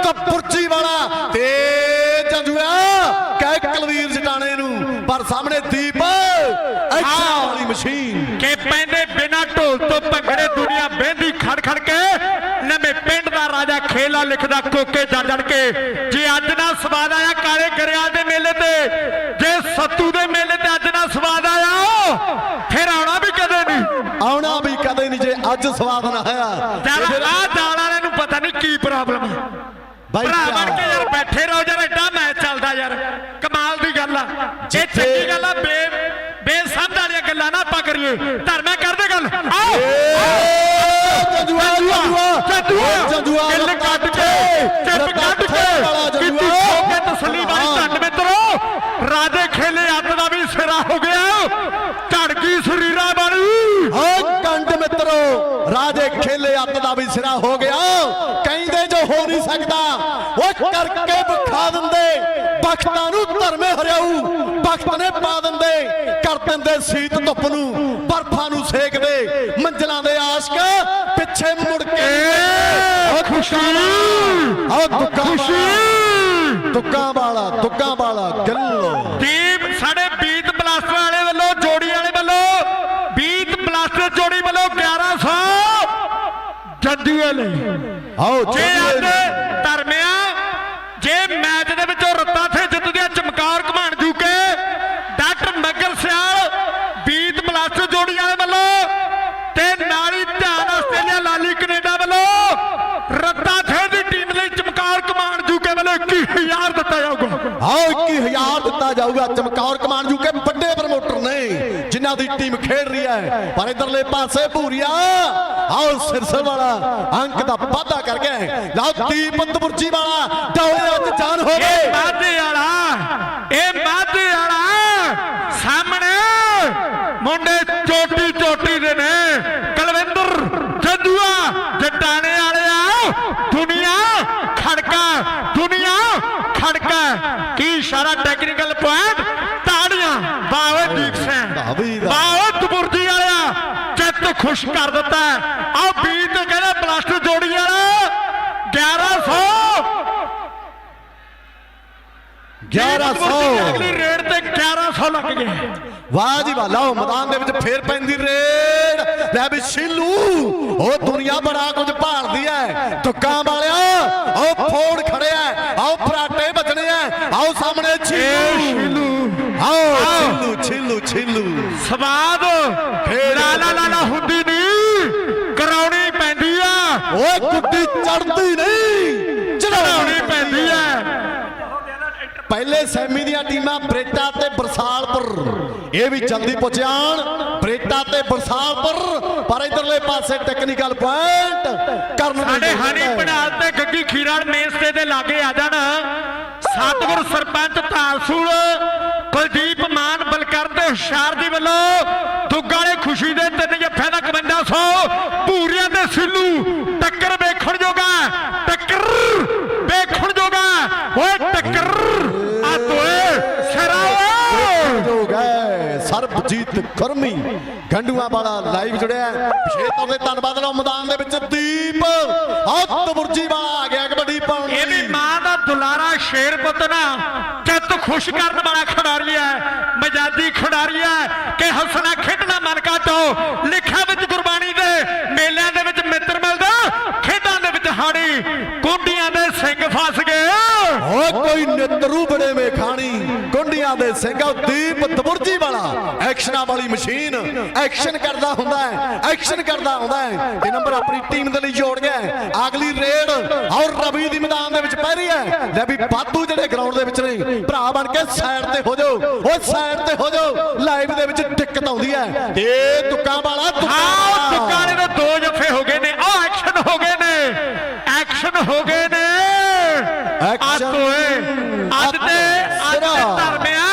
ਕਪੁਰਚੀ ਵਾਲਾ ਤੇ ਜੰਜੂਆ ਕਹਿ ਕਲਵੀਰ ਜਟਾਣੇ ਨੂੰ ਪਰ ਸਾਹਮਣੇ ਦੀਪ ਐਕਸ਼ਨ ਵਾਲੀ ਮਸ਼ੀਨ। ਕਿ ਪੈਂਦੇ ਬਿਨਾ ਢੋਲ ਤੋਂ ਭੰਗੜੇ ਦੁਨੀਆ ਬਹਿੰਦੀ ਖੜ ਖੜ ਕੇ ਨਵੇਂ ਪਿੰਡ ਦਾ ਰਾਜਾ ਖੇਲਾ ਲਿਖਦਾ ਕੋਕੇ ਜੜ ਕੇ। ਜੇ ਅੱਜ ਨਾ ਸਵਾਦ ਆਇਆ ਕਾਲੇ ਗਰਿਆ ਦੇ ਮੇਲੇ ਤੇ ਜੇ ਸੱਤੂ ਦੇ ਮੇਲੇ ਤੇ ਅੱਜ ਨਾ ਸਵਾਦ ਆਇਆ ਫਿਰ ਆਉਣਾ ਵੀ ਕਦੇ ਨਹੀਂ। ਆਉਣਾ ਵੀ ਕਦੇ ਨਹੀਂ ਜੇ ਅੱਜ ਸਵਾਦ ਨਾ ਆਇਆ। ਫਿਰ- ਆ ਦਾਲ ਵਾਲਿਆਂ ਨੂੰ ਪਤਾ ਨਹੀਂ ਕੀ ਪ੍ਰੋਬਲਮ ਬਾਈ ਭਰਾ? ਬਣ ਕੇ ਯਾਰ ਬੈਠੇ ਰਹੋ ਯਾਰ ਐਡਾ ਮੈਚ ਚੱਲਦਾ ਯਾਰ। ਕਮਾਲ ਦੀ ਗੱਲ ਆ। ਇਹ ਜਿੱਥੇ- ਚੰਗੀ ਗੱਲ ਆ ਬੇ ਬੇਸਮਝ ਵਾਲੀਆਂ ਗੱਲਾਂ ਨਾ ਆਪਾਂ ਕਰੀਏ। ਧਰਮਾ ਕਰਦੇ ਗੱਲ। ਆਓ! ਜੰਜੂਆ ਜੰਜੂਆ ਗਿੱਲ ਕੱਢ ਕੇ ਚਿੱਪ ਕੱਢ ਕੇ। ਕੀਤੀ ਖੋਕੇ ਤਸਲੀ ਵਾਲੀ ਢੱਡ ਮਿੱਤਰੋ ਰਾਜੇ ਖੇਲੇ ਅੱਤ ਦਾ ਵੀ ਸਿਰਾ ਹੋ ਗਿਆ ਝੜ ਗਈ ਸਰੀਰਾ ਬਣੀ ਓ ਕੰਡ ਮਿੱਤਰੋ ਰਾਜੇ ਖੇਲੇ ਅੱਤ ਦਾ ਵੀ ਸਿਰਾ ਹੋ ਗਿਆ। ਕਹਿੰਦੇ ਜੋ ਹੋ ਨਹੀਂ ਸਕਦਾ ਓ ਕਰਕੇ ਵਿਖਾ ਦਿੰਦੇ। ਬਖਤਾਂ ਨੂੰ ਧਰਮੇ ਹਰਿਆਊ ਬਖਤ ਨੇ ਪਾ ਦਿੰਦੇ। ਕਰ ਦਿੰਦੇ ਸੀਤ ਧੁੱਪ ਨੂੰ ਬਰਫਾਂ ਨੂੰ ਸੇਕਦੇ। ਮੰਜ਼ਲਾਂ ਦੇ ਆਸ਼ਕ ਪਿੱਛੇ ਮੁੜ ਕੇ ਏ ਖੁਸ਼ੀ ਓ ਦੁੱਗਾ ਖੁਸ਼ੀ ਦੁੱਗਾ ਵਾਲਾ ਦੁੱਗਾ ਵਾਲਾ ਗੱਲੋ। ਟੀਮ ਸਾਡੇ ਬੀਤ ਬਲਾਸਟਰ ਵਾਲੇ ਵੱਲੋਂ ਜੋੜੀ ਵਾਲੇ ਵੱਲੋਂ ਬੀਤ ਬਲਾਸਟਰ ਜੋੜੀ ਵੱਲੋਂ 1100 ਜੱਦੂਏ ਲਈ ਆਓ ਜੇ ਅੱਜ। ਧਰਮਿਆ ਜੇ ਮੈਚ ਦੇ ਵਿੱਚੋਂ ਰੱਤਾ ਥੇ ਜਿੱਤਦੀਆਂ ਚਮਕੌਰ ਘਮਾਣ ਜੂਕੇ ਡਾਕਟਰ ਮੱਗਰ ਸਿਆਲ ਬੀਤ ਬਲਾਸਟਰ ਜੋੜੀ ਵਾਲੇ ਵੱਲੋਂ ਤੇ ਨਾਲ ਧਿਆਨ ਆਸਟ੍ਰੇਲੀਆ ਲਾਲੀ ਕੈਨੇਡਾ ਵੱਲੋਂ ਰੱਤਾ ਥੇ ਦੀ ਟੀਮ ਲਈ ਚਮਕੌਰ ਘਮਾਣ ਜੂਕੇ ਵੱਲੋਂ 21000 ਦਿੱਤਾ ਜਾਊਗਾ। ਆਓ 21000 ਦਿੱਤਾ ਜਾਊਗਾ ਚਮਕੌਰ ਕਮਾਨ ਜੂ ਕੇ ਵੱਡੇ ਪ੍ਰਮੋਟਰ ਨੇ ਜਿਨ੍ਹਾਂ ਦੀ ਟੀਮ ਖੇਡ ਰਹੀ ਹੈ। ਪਰ ਇਧਰਲੇ ਪਾਸੇ ਭੂਰੀਆ ਆਓ ਸਿਰਸਲ ਵਾਲਾ ਅੰਕ ਦਾ ਵਾਧਾ ਕਰ ਗਿਆ ਲਓ ਦੀਪਤ ਬੁਰਜੀ ਵਾਲਾ ਡੌਲੇ ਅੱਜ ਜਾਨ ਹੋ ਇਹ ਗਏ ਮਾਝੇ ਵਾਲਾ ਇਹ ਮਾਝੇ ਵਾਲਾ ਸਾਹਮਣੇ ਮੁੰਡੇ ਚੋਟੀ ਚੋਟੀ ਦੇ ਨੇ ਕਲਵਿੰਦਰ ਜੱਦੂਆ ਜਟਾਣੇ ਵਾਲਿਆ ਦੁਨੀਆ ਖੜਕਾ ਦੁਨੀਆ ਖੜਕਾ ਕੀ ਇਸ਼ਾਰਾ ਟੈਕਨੀਕਲ ਪੁਆਇੰਟ ਤਾੜੀਆਂ ਬਾਵੇ ਦੀਪ ਸਿੰਘ ਵੀ ਦਾ। ਬਾਵੇ ਦਬੁਰਜੀ ਵਾਲਿਆ ਚਿੱਤ ਖੁਸ਼ ਕਰ ਦਿੱਤਾ ਆਹ ਬੀਤ ਕਹਿੰਦੇ ਬਲਾਸਟਰ ਜੋੜੀ ਵਾਲਾ 1100 1100 ਅਗਲੀ ਰੇਡ ਤੇ 1100 ਲੱਗ ਗਏ। ਵਾਹ ਜੀ ਵਾਹ ਲਓ ਮੈਦਾਨ ਦੇ ਵਿੱਚ ਫੇਰ ਪੈਂਦੀ ਰੇਡ। ਲੈ ਵੀ ਸ਼ੀਲੂ ਉਹ ਦੁਨੀਆ ਬੜਾ ਕੁਝ ਭਾਲਦੀ ਐ। ਤੁੱਕਾਂ ਵਾਲਿਆ ਉਹ ਫੋੜ ਖੜਿਆ ਆਓ ਫਰਾਟੇ ਵੱਜਣੇ ਐ। ਆਓ ਸਾਹਮਣੇ ਛੀਲੂ ਆਓ ਛੀਲੂ ਛੀਲੂ ਛੀਲੂ ਸਵਾਦ। ਲਾ ਲਾ ਲਾ ਹੁੰਦੀ ਨਹੀਂ ਕਰਾਉਣੀ ਪੈਂਦੀ ਆ। ਓਏ ਗੁੱਡੀ ਚੜਦੀ ਨਹੀਂ ਸੈਮੀ ਦੀਆਂ ਟੀਮਾਂ ਬਰੇਟਾ ਤੇ ਬਰਸਾਲਪੁਰ। ਇਹ ਵੀ ਜਲਦੀ ਜਾਣ ਬਰੇਟਾ ਤੇ ਬਰਸਾਲਪੁਰ। ਪਰ ਇਧਰਲੇ ਪਾਸੇ ਟੈਕਨੀਕਲ ਪੁਆਇੰਟ ਕਰਨ ਸਾਡੇ ਜ਼ਰੂਰਤ ਹਣੀ ਹੈ। ਪੜਾਲ ਤੇ ਗੱਗੀ ਖੀਰਾੜ ਮੇਨ ਸਟੇ ਦੇ ਲਾਗੇ ਆ ਜਾਣ। ਸਤਿਗੁਰ ਸਰਪੰਚ ਧਾਰਸੂਲ ਕੁਲਦੀਪ ਮਾਨ ਬਲਕਰਨ ਤੇ ਹੁਸ਼ਿਆਰ ਦੀ ਵੱਲੋਂ ਦੁੱਗਾ ਵਾਲੇ ਖੁਸ਼ੀ ਦੇ ਤਿੰਨ ਜੱਫਿਆਂ ਦਾ 5100 ਪੂਰੀਆਂ ਦੇ ਸਿੱਲੂ ਟੱਕਰ ਵੇਖਣ ਜੋਗਾ ਟੱਕਰ ਵੇਖਣ ਜੋਗਾ ਓਏ ਟੱਕਰ ਆ ਤੋਏ ਸਿਰਾ ਹੋ ਗਏ ਸਰਬਜੀਤ ਕਰਮੀ ਗੰਡੂਆਂ ਵਾਲਾ ਲਾਈਵ ਜੁੜਿਆ। ਵਿਸ਼ੇਸ਼ ਤੌਰ ਤੇ ਧੰਨਵਾਦ ਲਓ ਮੈਦਾਨ ਦੇ ਵਿੱਚ ਦੀਪ ਹੱਤ ਬੁਰਜੀ ਵਾਲਾ ਆ ਗਿਆ ਕਬੱਡੀ ਪਾਉਣ ਇਹ ਵੀ ਮਾਂ ਦਾ ਦੁਲਾਰਾ ਸ਼ੇਰ ਪੁੱਤ ਨਾ ਚਿੱਤ ਖੁਸ਼ ਕਰਨ ਵਾਲਾ ਖਿਡਾਰੀ ਹੈ ਮਜਾਦੀ ਖਿਡਾਰੀ ਹੈ ਕਿ ਹੱਸਣਾ ਖੇਡਣਾ ਮਨ ਕਾਟੋ ਲਿਖਿਆ ਵਿੱਚ ਗੁਰਬਾਣੀ ਦੇ ਹਾੜੀ ਕੁੰਡੀਆਂ ਦੇ ਸਿੰਘ ਫਸ ਗਏ। ਓ ਕੋਈ ਨਿਤਰੂ ਬੜੇ ਮੇਖਾਣੀ ਗੁੰਡੀਆਂ ਦੇ ਸਿੰਘਾ ਦੀਪ ਦਬੁਰਜੀ ਵਾਲਾ। ਐਕਸ਼ਨਾਂ ਵਾਲੀ ਮਸ਼ੀਨ ਐਕਸ਼ਨ ਕਰਦਾ ਹੁੰਦਾ ਹੈ ਐਕਸ਼ਨ ਕਰਦਾ ਹੁੰਦਾ ਹੈ। ਇਹ ਨੰਬਰ ਆਪਣੀ ਟੀਮ ਦੇ ਲਈ ਜੋੜ ਗਿਆ। ਅਗਲੀ ਰੇਡ ਔਰ ਰਵੀ ਦੀ ਮੈਦਾਨ ਦੇ ਵਿੱਚ ਪੈ ਰਹੀ ਹੈ। ਲੈ ਵੀ ਬਾਦੂ ਜਿਹੜੇ ਗਰਾਊਂਡ ਦੇ ਵਿੱਚ ਨੇ ਭਰਾ ਬਣ ਕੇ ਸਾਈਡ ਤੇ ਹੋ ਜਾਓ। ਓ ਸਾਈਡ ਤੇ ਹੋ ਜਾਓ। ਲਾਈਵ ਦੇ ਵਿੱਚ ਦਿੱਕਤ ਆਉਂਦੀ ਹੈ। ਇਹ ਤੁੱਕਾਂ ਵਾਲਾ ਤੁੱਕਾਂ ਵਾਲਾ। ਦੇ ਦੋ ਜੱਫੇ ਹੋ ਗਏ ਨੇ ਉਹ ਐਕਸ਼ਨ ਹੋ ਗਏ ਨੇ ਐਕਸ਼ਨ ਹੋ ਗਏ ਨੇ Action। ਅੱਜ ਓਏ ਅੱਜ ਤੇ ਅੱਜ ਤੇ ਸਿਰਾ। ਧਰਮਿਆ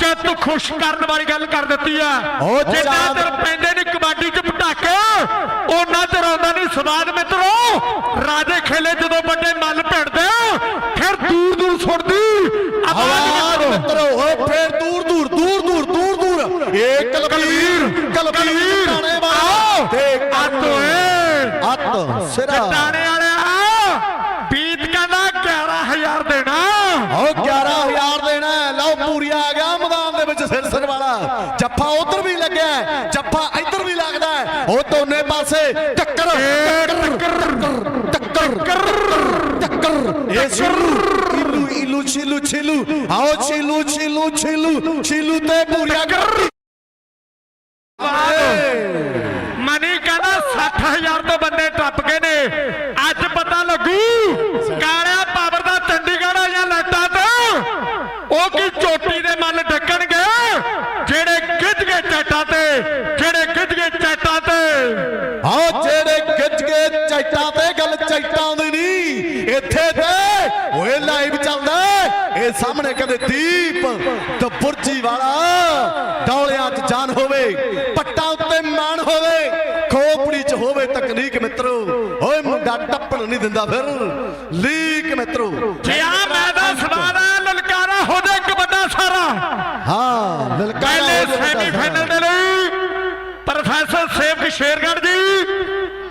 ਚਿੱਤ ਖੁਸ਼ ਕਰਨ ਵਾਲੀ ਗੱਲ ਕਰ ਦਿੱਤੀ ਆ। ਉਹ ਜਿੰਨਾ ਚਾਰ- ਪੈਂਦੇ ਨਹੀਂ ਕਬੱਡੀ ਚ ਪਟਾਕੇ ਉਹਨਾਂ ਚਿਰ ਆਉਂਦਾ ਨਹੀਂ ਸਵਾਦ ਮਿੱਤਰੋ। ਰਾਜੇ ਖੇਲੇ ਜਦੋਂ ਵੱਡੇ ਮੱਲ ਭਿੜਦੇ ਫਿਰ ਦੂਰ ਦੂਰ ਸੁਣਦੀ ਆਵਾਜ਼ ਆਵਾਜ਼ ਮਿੱਤਰੋ। ਮਿੱਤਰੋ ਓਏ ਫੇਰ ਦੂਰ ਦੂਰ ਦੂਰ ਦੂਰ ਦੂਰ ਦੂਰ। ਇਹ ਕਲਵੀਰ ਕਲਵੀਰ ਟਾਣੇ ਵਾਲਾ ਤੇ ਅੱਤ। ਓਏ ਅੱਤ ਸਿਰਾ। ਟਾਣੇ ਵਾਲਿਆ ਬੀਤ ਕਹਿੰਦਾ 11000 ਦੇਣਾ। ਓ 11000 ਦੇਣਾ ਹੈ। ਲਓ ਪੂਰੀ ਆ ਗਿਆ ਮੈਦਾਨ ਦੇ ਵਿੱਚ ਸਿਰਸਰ ਵਾਲਾ ਜੱਫਾ ਉਧਰ ਵੀ ਲੱਗਿਆ ਜੱਫਾ ਇੱਧਰ ਵੀ ਲੱਗਦਾ। ਉਹ ਦੋਨੇ ਪਾਸੇ ਟੱਕਰ ਟੱਕਰ ਟੱਕਰ ਟੱਕਰ ਛਿਲੂ ਇਲੂ ਇਲੂ ਛਿਲੂ ਛਿਲੂ ਆਓ ਛਿਲੂ ਛਿਲੂ ਛਿਲੂ ਛਿਲੂ ਤੇ ਪੂਰੀਆ ਕਰ ਮਨੀ ਕਹਿੰਦਾ 60000 ਤੋਂ ਬੰਦੇ ਟੱਪ ਗਏ ਨੇ ਅੱਜ ਪਤਾ ਲੱਗੂ ਕਾਲਿਆ ਪਾਵਰ ਦਾ ਚੰਡੀਗੜ੍ਹ ਆ ਜਾਂ ਲੱਟਾਂ ਤੋਂ ਉਹ ਕੀ ਚੋਟੀ ਦੇ ਮੱਲ ਡੱਕਣਗੇ ਜਿਹੜੇ ਗਿੱਜ ਗਏ ਚੱਟਾਂ ਤੇ ਜਿਹੜੇ ਗਿੱਜ ਗਏ ਚੱਟਾਂ ਤੇ ਆਓ ਜਿਹੜੇ ਗਿੱਜ ਕੇ ਚੈਟਾਂ ਤੇ ਗੱਲ ਚੈਟਾਂ ਦੀ ਨਹੀਂ ਇੱਥੇ ਤੇ ਓਏ ਲਾਈਵ ਚੱਲਦਾ ਹੈ। ਇਹ ਸਾਹਮਣੇ ਕਦੇ ਦੀਪ ਤੇ ਬੁਰਜੀ ਵਾਲਾ ਡੌਲਿਆਂ 'ਚ ਜਾਨ ਹੋਵੇ ਪੱਟਾਂ ਉੱਤੇ ਮਾਣ ਹੋਵੇ ਖੋਪੜੀ 'ਚ ਹੋਵੇ ਤਕਨੀਕ ਮਿੱਤਰੋ। ਓਏ ਮੁੰਡਾ ਟੱਪਣ ਨਹੀਂ ਦਿੰਦਾ ਫਿਰ। ਲੀਕ ਮਿੱਤਰੋ। ਜੇ ਆ ਮੈਦਾਨ ਸਵਾਦਾ ਲਲਕਾਰਾ ਹੋ ਜਾ ਇੱਕ ਵੱਡਾ ਸਾਰਾ। ਹਾਂ ਲਲਕਾਰਾ ਪਹਿਲੇ ਜਾਵੇ ਸੈਮੀਫਾਈਨਲ ਦੇ ਲਈ ਪ੍ਰੋਫੈਸਰ ਸੇਵਕ ਸ਼ੇਰਗੜ੍ਹ ਜੀ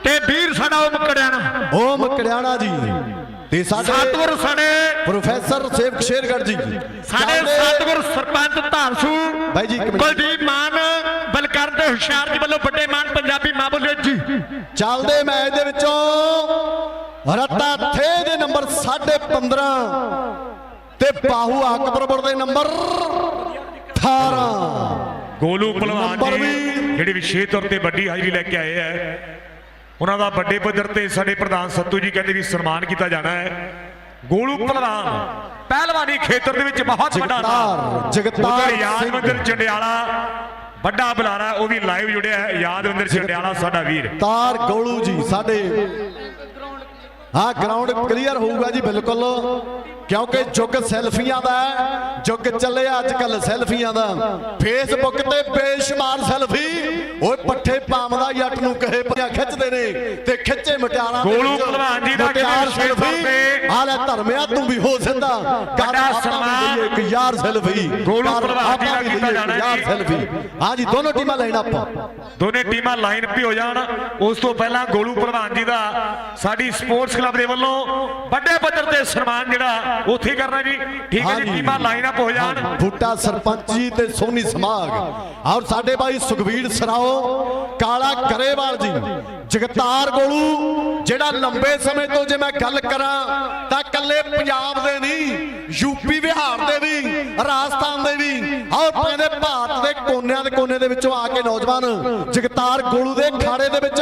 ਤੇ ਵੀਰ ਸਾਡਾ ਉਹ ਮੁਕੜਿਆਣਾ ਓਮ ਕੜਿਆਣਾ ਜੀ। ਤੇ ਸਾਡੇ ਸਤਿਗੁਰ ਸਣੇ ਪ੍ਰੋਫੈਸਰ ਸੇਵਕ ਸ਼ੇਰਗੜ੍ਹ ਜੀ। ਸਾਡੇ ਸਤਿਗੁਰ ਸਰਪੰਚ ਧਾਰਸੂ ਬਾਈ ਜੀ। ਕੁਲਦੀਪ ਮਾਨ ਬਲਕਰ ਤੇ ਹੁਸ਼ਿਆਰ ਜੀ ਵੱਲੋਂ ਵੱਡੇ ਮਾਨ ਪੰਜਾਬੀ ਮਾਂ ਬੋਲੇ ਜੀ। ਚੱਲਦੇ ਮੈਚ ਦੇ ਵਿੱਚੋਂ ਰੱਤਾ ਥੇ ਦੇ ਨੰਬਰ 15.5 ਤੇ ਬਾਹੂ ਅਕਬਰਪੁਰ ਦੇ ਨੰਬਰ 18 ਗੋਲੂ ਪਹਿਲਵਾਨ ਜੀ ਜਿਹੜੇ ਵਿਸ਼ੇਸ਼ ਤੌਰ ਤੇ ਵੱਡੀ ਹਾਜ਼ਰੀ ਲੈ ਕੇ ਆਏ ਹੈ ਉਹਨਾਂ ਦਾ ਵੱਡੇ ਪੱਧਰ ਤੇ ਸਾਡੇ ਪ੍ਰਧਾਨ ਸੱਤੂ ਜੀ ਕਹਿੰਦੇ ਵੀ ਸਨਮਾਨ ਕੀਤਾ ਜਾਣਾ ਹੈ। ਗੋਲੂ ਪਹਿਲਵਾਨ ਪਹਿਲਵਾਨੀ ਖੇਤਰ ਦੇ ਵਿੱਚ ਬਹੁਤ ਵੱਡਾ ਨਾਮ ਜਗਤਾਰ ਯਾਦਵਿੰਦਰ ਚੰਡਿਆਲਾ ਵੱਡਾ ਬੁਲਾਰਾ ਉਹ ਵੀ ਲਾਈਵ ਜੁੜਿਆ ਹੈ। ਯਾਦਵਿੰਦਰ ਚੰਡਿਆਲਾ ਸਾਡਾ ਵੀਰ। ਤਾਰ ਗੋਲੂ ਜੀ ਸਾਡੇ। ਹਾਂ ਗਰਾਊਂਡ ਕਲੀਅਰ ਹੋਊਗਾ ਜੀ ਬਿਲਕੁਲ। ਕਿਉਂਕਿ ਯੁੱਗ ਸੈਲਫੀਆਂ ਦਾ ਹੈ ਯੁੱਗ ਚੱਲਿਆ ਅੱਜ ਕੱਲ ਸੈਲਫੀਆਂ ਦਾ। ਫੇਸਬੁੱਕ ਤੇ ਬੇਸ਼ੁਮਾਰ ਸੈਲਫੀ। ਓਏ ਪੱਠੇ ਪਾਮਦਾ ਜੱਟ ਨੂੰ ਕਹੇ ਪਿਆ ਖਿੱਚਦੇ ਨੇ ਤੇ ਖਿੱਚੇ ਮਟਿਆਰਾਂ ਗੋਲੂ ਭਲਵਾਨ ਜੀ ਦਾ ਤੌਰ ਸੈਲਫੀ। ਆ ਲੈ ਧਰਮਿਆ ਤੂੰ ਵੀ ਹੋ ਸਿੱਧਾ। ਵੀ ਸਨਮਾਨ ਇੱਕ ਯਾਰ ਸੈਲਫੀ। ਗੋਲੂ ਭਲਵਾਨ ਜੀ ਦਾ ਕੀਤਾ ਜਾਣਾ ਯਾਰ। ਸੈਲਫੀ। ਹਾਂ ਜੀ ਦੋਨੋਂ ਟੀਮਾਂ ਲਾਈਨ ਅਪ ਦੋਨੇ ਟੀਮਾਂ ਲਾਈਨ ਅਪ ਹੀ ਜਾਣ। ਉਸ ਤੋਂ ਪਹਿਲਾਂ ਗੋਲੂ ਪਹਿਲਵਾਨ ਜੀ ਦਾ ਸਾਡੀ ਸਪੋਰਟਸ ਕਲੱਬ ਦੇ ਵੱਲੋਂ ਵੱਡੇ ਪੱਧਰ ਤੇ ਸਨਮਾਨ ਜਿਹੜਾ ਉੱਥੇ ਹੀ ਕਰਨਾ ਜੀ। ਠੀਕ ਹੈ ਜੀ। ਟੀਮਾਂ ਲਾਈਨ ਅਪ ਹੋ ਜਾਣ ਬੂਟਾ ਸਰਪੰਚ ਜੀ ਤੇ ਸੋਨੀ ਸਮਾਗ। ਔਰ ਸਾਡੇ ਭਾਈ ਸੁਖਵੀਰ ਸਰਾਓ ਕਾਲਾ ਕਰੇਵਾਲ ਜੀ ਜਗਤਾਰ ਗੋਲੂ ਜਿਹੜਾ ਲੰਬੇ ਸਮੇਂ ਤੋਂ ਜੇ ਮੈਂ ਗੱਲ ਕਰਾਂ ਤਾਂ ਕੱਲੇ ਪੰਜਾਬ ਦੇ ਨਹੀਂ ਯੂਪੀ ਬਿਹਾਰ ਦੇ ਵੀ ਰਾਜਸਥਾਨ ਦੇ ਵੀ ਔਰ ਕਹਿੰਦੇ ਭਾਰਤ ਦੇ ਕੋਨਿਆਂ ਦੇ ਕੋਨੇ ਦੇ ਵਿੱਚੋਂ ਆ ਕੇ ਨੌਜਵਾਨ ਜਗਤਾਰ ਗੋਲੂ ਦੇ ਖਾੜੇ ਦੇ ਵਿੱਚ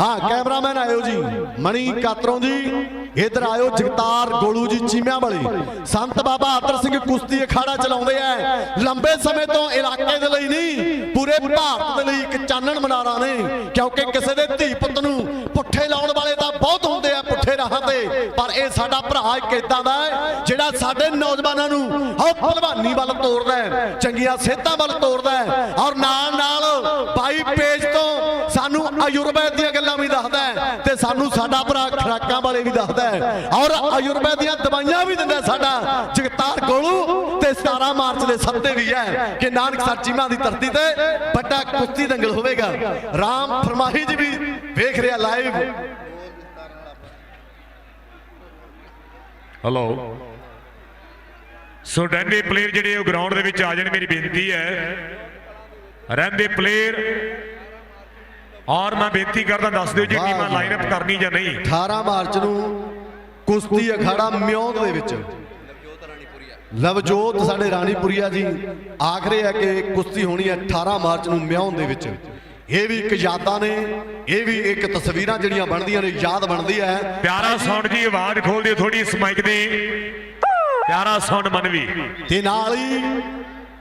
ਹਾਂ, ਕੈਮਰਾਮੈਨ ਆਇਓ ਜੀ। ਮਣੀ ਕਾਤਰੋਂ ਜੀ। ਇਧਰ ਆਇਓ ਜਗਤਾਰ ਗੋਲੂ ਜੀ ਚੀਮਿਆਂ ਵਾਲੇ। ਸੰਤ ਬਾਬਾ ਆਦਰ ਸਿੰਘ ਕੁਸ਼ਤੀ ਅਖਾੜਾ ਚਲਾਉਂਦੇ ਆ ਲੰਬੇ ਸਮੇਂ ਤੋਂ ਇਲਾਕੇ ਦੇ ਲਈ ਨਹੀਂ, ਪੂਰੇ ਭਾਰਤ ਦੇ ਲਈ ਇੱਕ ਚਾਨਣ ਮਨਾਰਾ ਨੇ। ਕਿਉਂਕਿ ਕਿਸੇ ਦੇ ਧੀ ਪੁੱਤ ਨੂੰ ਪੁੱਠੇ ਲਾਉਣ ਵਾਲੇ ਤਾਂ ਬਹੁਤ ਹੁੰਦੇ ਆ ਪੁੱਠੇ ਰਾਹਾਂ ਤੇ। ਪਰ ਇਹ ਸਾਡਾ ਭਰਾ ਇੱਕ ਇਦਾਂ ਦਾ ਜਿਹੜਾ ਸਾਡੇ ਨੌਜਵਾਨਾਂ ਨੂੰ ਹਉ ਭਲਵਾਨੀ ਵੱਲ ਤੋਰਦਾ ਹੈ ਚੰਗੀਆਂ ਸਿਹਤਾਂ ਵੱਲ ਤੋਰਦਾ ਹੈ ਔਰ ਨਾਲ ਨਾਲ ਬਾਈ ਪੇਜ ਤੋਂ ਸਾਨੂੰ ਆਯੁਰਵੈਦ ਦੀਆਂ ਸਾਨੂੰ ਸਾਡਾ ਭਰਾ ਖਰਾਕਾਂ ਵਾਲੇ ਵੀ ਦੱਸਦਾ ਹੈ। ਔਰ ਆਯੁਰਵੈਦ ਦੀਆਂ ਦਵਾਈਆਂ ਵੀ ਦਿੰਦਾ ਸਾਡਾ। ਜਗਤਾਰ ਗੋਲੂ ਤੇ 17 ਮਾਰਚ ਦੇ ਸੱਤੇ ਵੀ ਹੈ ਕਿ ਨਾਨਕਸਰ ਚੀਮਾ ਦੀ ਧਰਤੀ ਤੇ ਵੱਡਾ ਕੁਸ਼ਤੀ ਦੰਗਲ ਹੋਵੇਗਾ। ਰਾਮ ਫਰਮਾਹੀ ਜੀ ਵੀ ਵੇਖ ਰਿਹਾ ਲਾਈਵ ਹਲੋ ਸੋ ਰਹਿੰਦੇ ਪਲੇਅਰ ਜਿਹੜੇ ਉਹ ਗਰਾਊਂਡ ਦੇ ਵਿੱਚ ਆ ਜਾਣ, ਮੇਰੀ ਬੇਨਤੀ ਹੈ। ਰਹਿੰਦੇ ਪਲੇਅਰ ਔਰ ਮੈਂ ਬੇਨਤੀ ਕਰਦਾ ਦੱਸ ਦਿਓ ਜੀ ਟੀਮਾਂ। ਲਾਈਨ ਅਪ ਕਰਨੀ ਜਾਂ ਨਹੀਂ। 18 ਮਾਰਚ ਨੂੰ ਕੁਸ਼ਤੀ ਅਖਾੜਾ ਮਿਉਂਦ ਦੇ ਵਿੱਚ। ਲਵਜੋਤ ਸਾਡੇ ਰਾਣੀਪੁਰੀਆ ਜੀ ਆਖਰੇ ਹੈ ਕਿ ਕੁਸ਼ਤੀ ਹੋਣੀ ਹੈ 18 ਮਾਰਚ ਨੂੰ ਮਿਉਂਦ ਦੇ ਵਿੱਚ। ਇਹ ਵੀ ਇੱਕ ਯਾਦਾਂ ਨੇ ਇਹ ਵੀ ਇੱਕ ਤਸਵੀਰਾਂ ਜਿਹੜੀਆਂ ਬਣਦੀਆਂ ਨੇ ਯਾਦ ਬਣਦੀ ਹੈ। ਪਿਆਰਾ ਸਾਊਂਡ ਜੀ ਆਵਾਜ਼ ਖੋਲ ਦਿਓ ਥੋੜੀ ਇਸ ਮਾਈਕ ਦੀ। ਪਿਆਰਾ ਸਾਊਂਡ ਮਨਵੀ। ਤੇ ਨਾਲ ਹੀ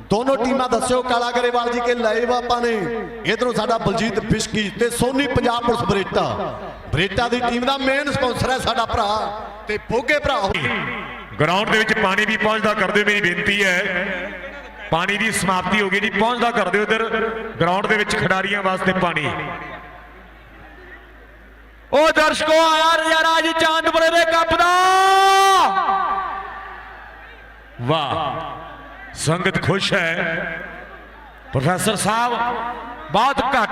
ਦੋਨੋਂ ਟੀਮਾਂ ਦੱਸਿਓ ਕਾਲਾ ਗਰੇਵਾਲ ਜੀ ਕੇ ਲਾਈਵ ਆਪਾਂ ਨੇ। ਇਧਰੋਂ ਸਾਡਾ ਬਲਜੀਤ ਬਿਸ਼ਕੀ ਤੇ ਸੋਨੀ ਪੰਜਾਬ ਪੁਲਿਸ ਬਰੇਟਾ। ਬਰੇਟਾ ਦੀ ਟੀਮ ਦਾ ਮੇਨ ਸਪਾਂਸਰ ਹੈ ਸਾਡਾ ਭਰਾ ਤੇ ਬੋਗੇ ਭਰਾ ਗਰਾਊਂਡ ਦੇ ਵਿੱਚ ਪਾਣੀ ਵੀ ਪਹੁੰਚਦਾ ਕਰ ਦਿਓ ਮੇਰੀ ਬੇਨਤੀ ਹੈ। ਪਾਣੀ ਦੀ ਸਮਾਪਤੀ ਹੋ ਗਈ ਜੀ ਪਹੁੰਚਦਾ ਕਰ ਦਿਓ ਇਧਰ। ਗਰਾਊਂਡ ਦੇ ਵਿੱਚ ਖਿਡਾਰੀਆਂ ਵਾਸਤੇ ਪਾਣੀ। ਉਹ ਦਰਸ਼ਕੋ ਆਇਆ ਨਜ਼ਾਰਾ ਜੀ ਚਾਂਦਪੁਰੇ ਦੇ ਕੱਪ ਦਾ। ਵਾਹ। ਸੰਗਤ ਖੁਸ਼ ਹੈ। ਪ੍ਰੋਫੈਸਰ ਸਾਹਿਬ ਬਹੁਤ ਘੱਟ